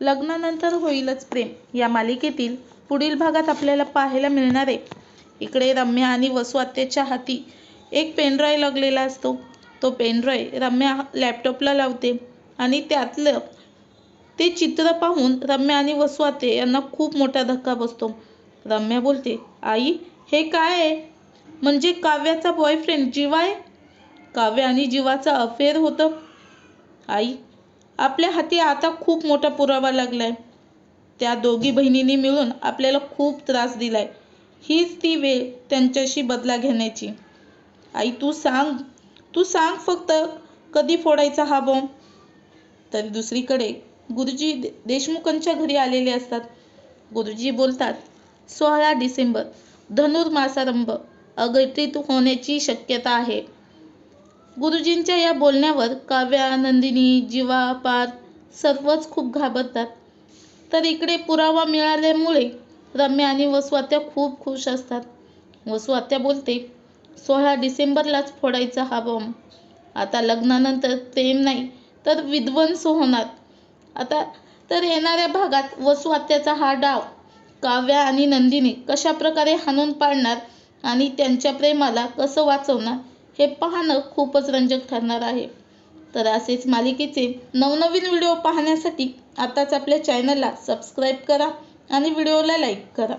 लग्नानंतर होईलच प्रेम. या मालिकेतील पुढील भागात आपल्याला पाहायला मिळणार आहे. इकडे रम्या आणि वसू आत्याच्या हाती एक पेनड्राईव्ह लागलेला असतो. तो पेनड्रॉय रम्या लॅपटॉपला लावते आणि त्यातलं ते चित्र पाहून रम्या आणि वसू यांना खूप मोठा धक्का बसतो. रम्या बोलते आई हे काय आहे? म्हणजे काव्याचा बॉयफ्रेंड जीवा आहे? काव्य आणि जीवाचा अफेअर होतं? आई आपल्या हाती आता खूप मोठा पुरावा लागलाय. त्या दोघी बहिणींनी मिळून आपल्याला खूप त्रास दिलाय. हीच ती वेळ त्यांच्याशी बदला घेण्याची. आई तू सांग. तू सांग फक्त कधी फोडायचा हा बॉम्ब तरी दुसरीकडे गुरुजी दे- देशमुखांच्या घरी आलेले असतात. गुरुजी बोलतात सोळा डिसेंबर धनुर्मासारंभ अघटित होण्याची शक्यता आहे. गुरुजींच्या या बोलण्यावर काव्या नंदिनी जीवा पार्थ सर्वच खूप घाबरतात. तर इकडे पुरावा मिळाल्यामुळे रम्या आणि वसुआत्या खूप खुश असतात. वसुआत्या बोलते सोळा डिसेंबरलाच फोडायचा हा बॉम्ब. आता लग्नानंतर प्रेम नाही तर विध्वंस होणार. आता तर येणाऱ्या भागात वसुआत्याचा हा डाव काव्या आणि नंदिनी कशा प्रकारे हाणून पाडणार आणि त्यांच्या प्रेमाला कसं वाचवणार हे पाहणं खूपच रंजक ठरणार आहे. तर असेच मालिकेचे नवनवीन व्हिडिओ पाहण्यासाठी आताच आपल्या चॅनलला सबस्क्राईब करा आणि व्हिडिओला लाईक करा.